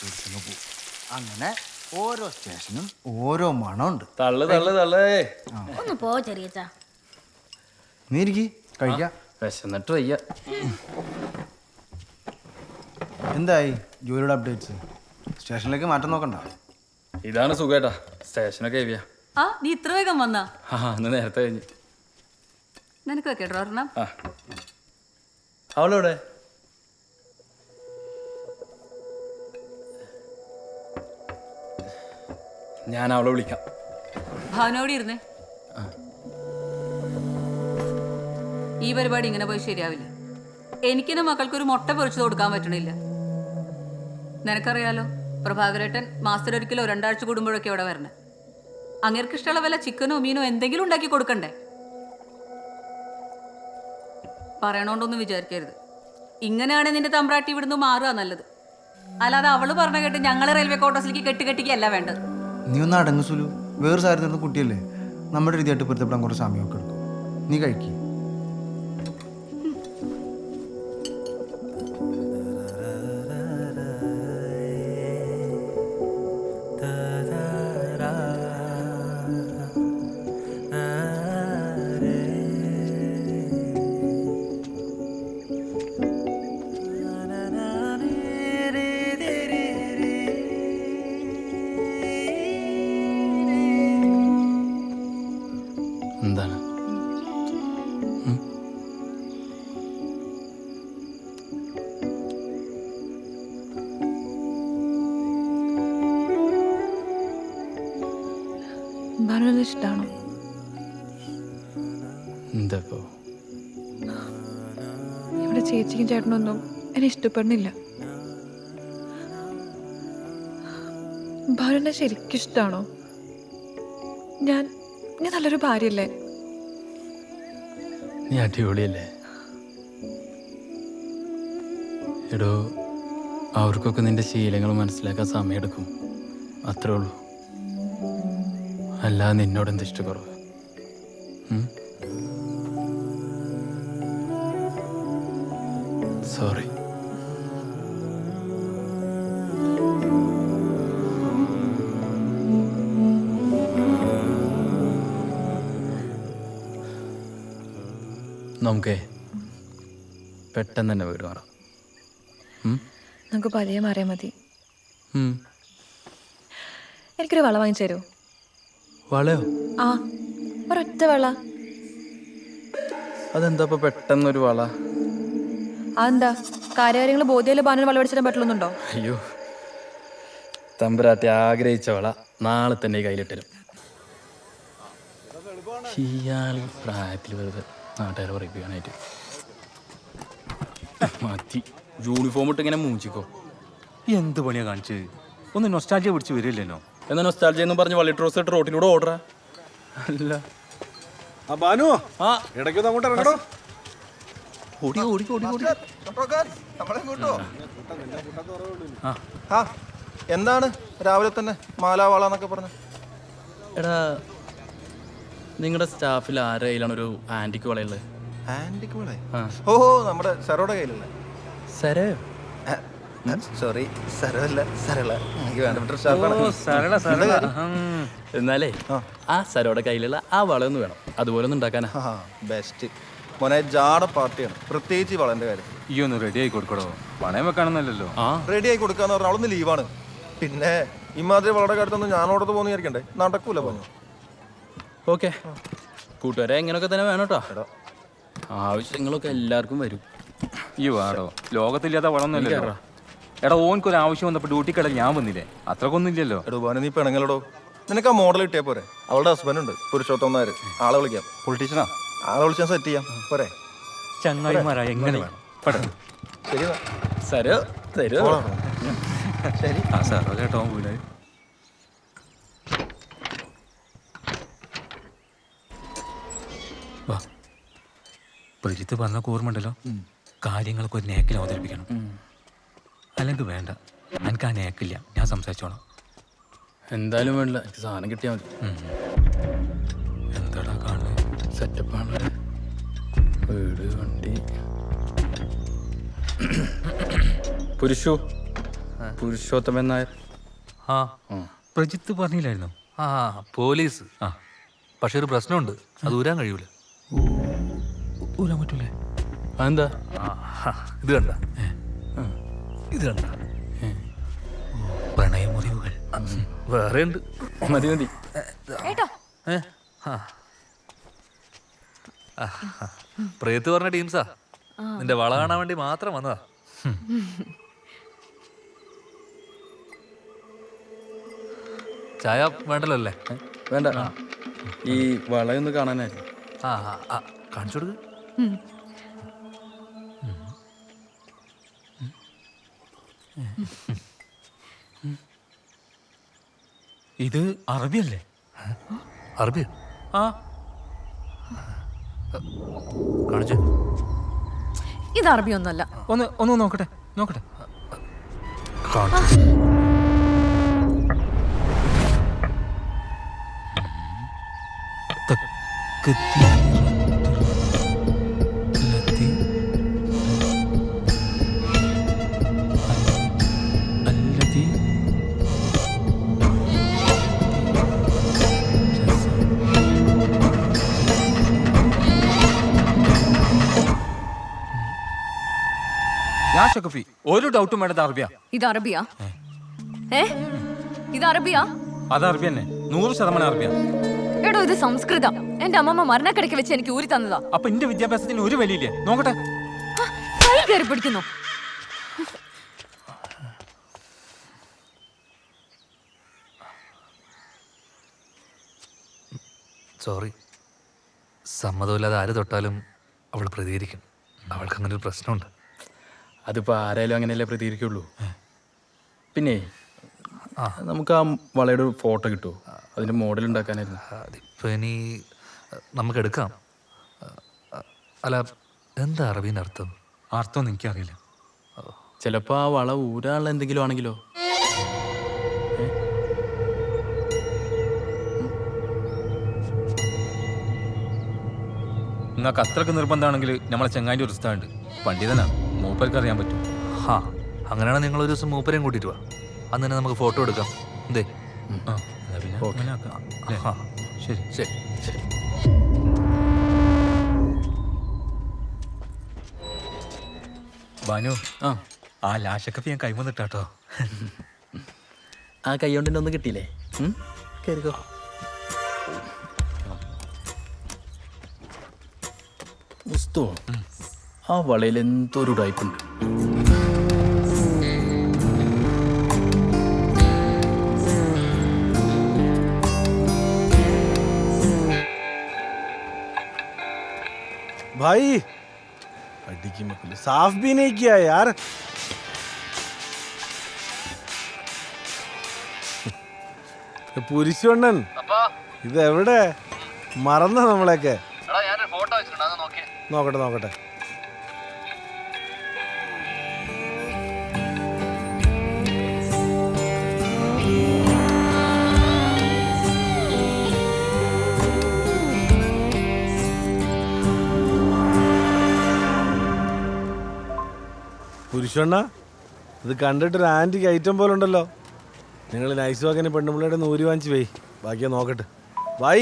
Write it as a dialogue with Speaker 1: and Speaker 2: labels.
Speaker 1: പിടിച്ചങ്ങ് പോകും അങ്ങനെ ഓരോ സ്റ്റേഷനും ഓരോ മണമുണ്ട്.
Speaker 2: തള്ളു തള്ളു തള്ളേ.
Speaker 3: ഒന്ന് പോ ചെറിയച്ചാ.
Speaker 1: നീ ഇരിക്കി കഴിക്കാം.
Speaker 2: വിശന്നിട്ട് വയ്യ.
Speaker 1: എന്തായി ജോലിയുടെ അപ്ഡേറ്റ്സ് സ്റ്റേഷനിലേക്ക് മാറ്റം നോക്കണ്ട?
Speaker 2: ഇതാണ് സുഖേട്ടാ. സ്റ്റേഷനൊക്കെ ഹെവിയാ
Speaker 4: ആ നീ ഇത്ര വേഗം വന്നാ?
Speaker 2: ആ ഇന്ന് നേരത്തെ കഴിഞ്ഞ്
Speaker 4: നിനക്ക് വെക്കട്ടോ ഒരെണ്ണം?
Speaker 2: ആ. അവളെവിടെ? ഞാൻ അവളെ വിളിക്കാം.
Speaker 4: ഭാവനോട് ഇരുന്നേ. ഈ പരിപാടി ഇങ്ങനെ പോയി ശരിയാവില്ല. എനിക്കെന്നെ മക്കൾക്കൊരു മുട്ട പൊരിച്ചു കൊടുക്കാൻ പറ്റണില്ല. നിനക്കറിയാലോ പ്രഭാകരേട്ടൻ മാസ്റ്റർ ഒരിക്കലോ രണ്ടാഴ്ച കൂടുമ്പോഴൊക്കെ ഇവിടെ വരണേ. അങ്ങേർക്ക് ഇഷ്ടമുള്ള വല്ല ചിക്കനോ മീനോ എന്തെങ്കിലും ഉണ്ടാക്കി കൊടുക്കണ്ടേ? പറയണോണ്ടൊന്നും വിചാരിക്കരുത്. ഇങ്ങനെയാണ് നിന്റെ തമ്പ്രാട്ടി ഇവിടുന്ന് മാറുക നല്ലത്. അല്ലാതെ അവൾ പറഞ്ഞ കേട്ട് ഞങ്ങളെ റെയിൽവേ ക്വാർട്ടേഴ്സിലേക്ക് കെട്ടിക്കെട്ടിക്കല്ല വേണ്ടത്.
Speaker 1: നീ ഒന്ന് അടങ്ങു സുലു. വേറെ സാരി കുട്ടിയല്ലേ? നമ്മുടെ രീതിയായിട്ട് പൊരുത്തപ്പെടാൻ കുറച്ച് സമയമൊക്കെ എടുക്കും. നീ കഴിക്കും.
Speaker 5: ഭാനുവിന് ഇഷ്ടമാണോ
Speaker 2: എന്താ ഇപ്പോ
Speaker 5: ഇവിടെ ചേച്ചിക്കും ചേട്ടനൊന്നും എന്നെ ഇഷ്ടപ്പെടുന്നില്ല. ഭാര്യനെ ശരിക്കും ഇഷ്ടമാണോ ഞാൻ ഞാൻ നല്ലൊരു ഭാര്യയല്ലേ?
Speaker 2: നീ അടിപൊളിയല്ലേ? എടോ അവർക്കൊക്കെ നിന്റെ ശീലങ്ങൾ മനസ്സിലാക്കാൻ സമയമെടുക്കും. അത്രേ ഉള്ളൂ. അല്ലാതെ നിന്നോട് എന്ത് ഇഷ്ടക്കുറവ് സോറി നമുക്കേ പെട്ടെന്ന് തന്നെ വീട് മാറാം.
Speaker 5: നമുക്ക് പതിയെ മാറിയാൽ മതി. എനിക്കൊരു വള വാങ്ങിച്ചു തരുമോ?
Speaker 2: വളയോ?
Speaker 5: ആ ഒരൊറ്റ വള.
Speaker 2: അതെന്താ ഇപ്പൊ പെട്ടെന്നൊരു വള?
Speaker 5: അതെന്താ? കാര്യകാര്യങ്ങൾ ബോധ്യയിലെ ഭാനുവിന് വള പഠിച്ചിട്ട് പറ്റുന്നുണ്ടോ
Speaker 2: അയ്യോ. തമ്പുരാട്ടി ആഗ്രഹിച്ച വള നാളെ തന്നെ കയ്യിലിട്ടരും. ഇയാൾ പ്രായത്തിൽ വെറുതെ നാട്ടുകാരെ പറയിപ്പിക്കാനായിട്ട്. മതി. യൂണിഫോം ഇട്ട് ഇങ്ങനെ മൂഞ്ചിക്കോ.
Speaker 6: എന്ത് പണിയാ കാണിച്ചത്? ഒന്ന് നൊസ്റ്റാൾജിയ പിടിച്ച് വരില്ലല്ലോ
Speaker 2: എന്നാ നൊസ്റ്റാൾജി എന്ന് പറഞ്ഞ് വള്ളി ട്രോസ് ഇട്ട് റോട്ടിലൂടെ ഓർഡറാ അല്ല.
Speaker 6: ആ ബാനു.
Speaker 2: ആ.
Speaker 6: ഇടയ്ക്കൊന്ന് അങ്ങോട്ട് ഇറങ്ങടോ
Speaker 2: ഓടി ഓടി ഓടി ഓടി.
Speaker 7: ആ. എന്താണ് രാവിലെ തന്നെ മാലാവാള എന്നൊക്കെ പറഞ്ഞു?
Speaker 2: എടാ നിങ്ങളുടെ സ്റ്റാഫിൽ ആരുടെ കയ്യിലാണ് ഒരു ആന്റിക് വളയുള്ളത്
Speaker 7: ആന്റിക്ക് വള? ഓ നമ്മുടെ സരോടെ കയ്യിലല്ലേ?
Speaker 2: സരേ
Speaker 7: സോറി സരളല്ല സരള. എനിക്ക് വേണ്ടപ്പെട്ട സ്റ്റാഫാണ്
Speaker 6: സരള സരള.
Speaker 2: എന്നാലേ ആ. സരോടെ കയ്യിലുള്ള ആ വളയൊന്ന് വേണം. അതുപോലെ ഒന്ന് ഉണ്ടാക്കാനാ.
Speaker 7: ആ ബെസ്റ്റ് മോനെ ജാട പാർട്ടിയാണ്. പ്രത്യേകിച്ച് ഈ വളന്റെ കാര്യത്തിൽ
Speaker 6: ഈ ഒന്ന് റെഡി ആയി കൊടുക്കടോ. പണയം വെക്കാണെന്നല്ലോ
Speaker 2: ആ.
Speaker 7: റെഡി ആയി കൊടുക്കാന്ന് പറഞ്ഞാൽ അവളൊന്ന് ലീവാണ് പിന്നെ ഇമാതിരി വളരെ കാര്യത്തൊന്നും ഞാനോടത്ത് പോകുന്ന വിചാരിക്കണ്ടേ? നടക്കൂല പറഞ്ഞു
Speaker 2: ഓക്കെ. കൂട്ടുകാരെ എങ്ങനെയൊക്കെ തന്നെ വേണം കേട്ടോ. ആവശ്യങ്ങളൊക്കെ എല്ലാവർക്കും വരും.
Speaker 6: ഈ വാടോ. ലോകത്തില്ലാത്ത വളമൊന്നുമല്ലല്ലോ. എടാ ഓൻക്കൊരു ആവശ്യം വന്നപ്പോൾ ഡ്യൂട്ടി കടൽ ഞാൻ വന്നില്ലേ? അത്രക്കൊന്നും ഇല്ലല്ലോ
Speaker 7: എടോ ഭവന നീ പെണങ്ങളടോ നിനക്ക് ആ മോഡൽ കിട്ടിയാ പോരെ. അവളുടെ ഹസ്ബൻഡ് ഉണ്ട് പുരുഷോത്തം നായർ ആളെ വിളിക്കാം.
Speaker 6: പൊളിറ്റീഷ്യനാ?
Speaker 7: ആളെ വിളിച്ചാൽ സെറ്റ് ചെയ്യാം. പോരെ.
Speaker 6: ചങ്ങായിമാരാ എങ്ങനെ വേണം? പെട്ടെന്ന്
Speaker 7: ശരി എന്നാ.
Speaker 2: സരോ തരോ.
Speaker 7: ശരി.
Speaker 6: ആ സാർ കേട്ടോ വീട് വാ. പരിത്ത് പറഞ്ഞ ഓർമ്മണ്ടല്ലോ കാര്യങ്ങളൊക്കെ ഒരു നേക്കിൽ അവതരിപ്പിക്കണം. അല്ലെങ്കിൽ വേണ്ട. എനിക്ക് ആ നേക്കില്ല ഞാൻ സംസാരിച്ചോളാം.
Speaker 2: എന്തായാലും വേണ്ട. എനിക്ക് സാധനം കിട്ടിയാൽ മതി.
Speaker 6: എന്താടാ കാണുന്നത്
Speaker 2: സെറ്റപ്പാണ് വീട് വണ്ടി. പുരുഷു. പുരുഷോത്തമൻ നായർ.
Speaker 6: ആ പ്രജിത്ത് പറഞ്ഞില്ലായിരുന്നു?
Speaker 8: ആ പോലീസ്.
Speaker 6: ആ.
Speaker 8: പക്ഷെ ഒരു പ്രശ്നമുണ്ട്. അത് ഊരാൻ കഴിയൂല.
Speaker 6: ഊരാൻ പറ്റൂലേ?
Speaker 2: അതെന്താ?
Speaker 8: ഇത് കണ്ട. ഇത് കണ്ട
Speaker 6: പ്രണയമുറിവുകൾ.
Speaker 8: വേറെ ഉണ്ട്.
Speaker 2: മതി മതി.
Speaker 8: പ്രേത്ത് പറഞ്ഞ ടീംസാ. നിന്റെ വള കാണാൻ വേണ്ടി മാത്രം വന്നതാ. ചായ വേണ്ടല്ലോ അല്ലേ?
Speaker 2: വേണ്ട. ഈ വളയൊന്ന് കാണാനായിരുന്നു.
Speaker 8: ആ ആ, ആ. കാണിച്ചു കൊടുക്ക്.
Speaker 6: ഇത് അറബിയല്ലേ?
Speaker 8: അറബി
Speaker 6: ആ.
Speaker 8: കാണിച്ചു.
Speaker 5: ഇത് അറബിയൊന്നുമല്ല.
Speaker 6: ഒന്ന് ഒന്ന് നോക്കട്ടെ നോക്കട്ടെ.
Speaker 8: കാണിച്ചു.
Speaker 6: ഞാൻ ഷക്കഫി ഒരു ഡൗട്ടും വേണ്ടത് അറബിയ.
Speaker 5: ഇത് അറബിയാ? ഏ. ഇത് അറബിയാ?
Speaker 6: അത് അറബി തന്നെ. നൂറ് ശതമാനം അറബിയ.
Speaker 5: എടോ ഇത് സംസ്കൃതം. എന്റെ അമ്മമ്മ മരണക്കിടയ്ക്ക് വെച്ച് എനിക്ക് ഊരി തന്നതാ.
Speaker 6: അപ്പൊ എന്റെ വിദ്യാഭ്യാസത്തിന് ഒരു വിലയില്ലേ? നോക്കട്ടെ.
Speaker 5: കൈ കയറി പിടിക്കുന്നു.
Speaker 8: സോറി. സമ്മതമില്ലാതെ ആര് തൊട്ടാലും അവൾ പ്രതികരിക്കും. അവൾക്ക് അങ്ങനെ ഒരു പ്രശ്നമുണ്ട്.
Speaker 2: അതിപ്പോൾ ആരായാലും അങ്ങനെയല്ലേ പ്രതികരിക്കുള്ളൂ? പിന്നെ നമുക്ക് ആ വളയുടെ ഒരു ഫോട്ടോ കിട്ടുമോ അതിന്റെ മോഡൽ ഉണ്ടാക്കാനായിരുന്നു.
Speaker 8: അതിപ്പോൾ ഇനി നമുക്ക് എടുക്കാം അല്ല എന്താ അറബീന്റെ അർത്ഥം?
Speaker 6: അർത്ഥം എനിക്കറിയില്ല.
Speaker 2: ചിലപ്പോൾ ആ വള ഊരാനുള്ള എന്തെങ്കിലും ആണെങ്കിലോ?
Speaker 6: നിങ്ങൾക്ക് അത്രയ്ക്ക് നിർബന്ധമാണെങ്കിൽ നമ്മളെ ചെങ്ങാന്റെ ഒരു ഉസ്താദുണ്ട് പണ്ഡിതനാണ്. മൂപ്പർക്ക് അറിയാൻ പറ്റും.
Speaker 8: ഹാ അങ്ങനെയാണെങ്കിൽ നിങ്ങൾ ഒരു ദിവസം മൂപ്പരെയും കൂട്ടിയിട്ട് വാ. അന്ന് തന്നെ നമുക്ക് ഫോട്ടോ എടുക്കാം. എന്തേ
Speaker 6: ആ. എന്നാ പിന്നെ അങ്ങനെ ആക്കാം. അല്ലേ?
Speaker 8: ഹാ
Speaker 6: ശരി.
Speaker 8: ശരി ശരി.
Speaker 6: ബാനു
Speaker 2: ആ.
Speaker 6: ആ ലാശക്കപ്പി ഞാൻ കൈവന്നിട്ടാട്ടോ
Speaker 2: ആ കൈ കൊണ്ട് ഒന്ന് കിട്ടിയില്ലേ? ഉം? കേറിക്കോ. മുസ്തോ. ആ വളയിൽ എന്തോ ഒരു ഉടായ്പുണ്ട്
Speaker 9: भाई अड्डी की मकुल साफ भी नहीं किया यार പുരിശുണ്ണൻ ഇത് എവിടെ മറന്ന നമ്മളെയൊക്കെ നോക്കട്ടെ നോക്കട്ടെ പുരുഷണ്ണ ഇത് കണ്ടിട്ട് ഒരു ആന്റിക്ക് ഐറ്റം പോലെ ഉണ്ടല്ലോ നിങ്ങൾ നൈസ് വാക്കിന് പെണ്ണുമ്പിള്ളയുടെ നൂരി വാങ്ങിച്ച് പോയി ബാക്കിയാ നോക്കട്ടെ. ബൈ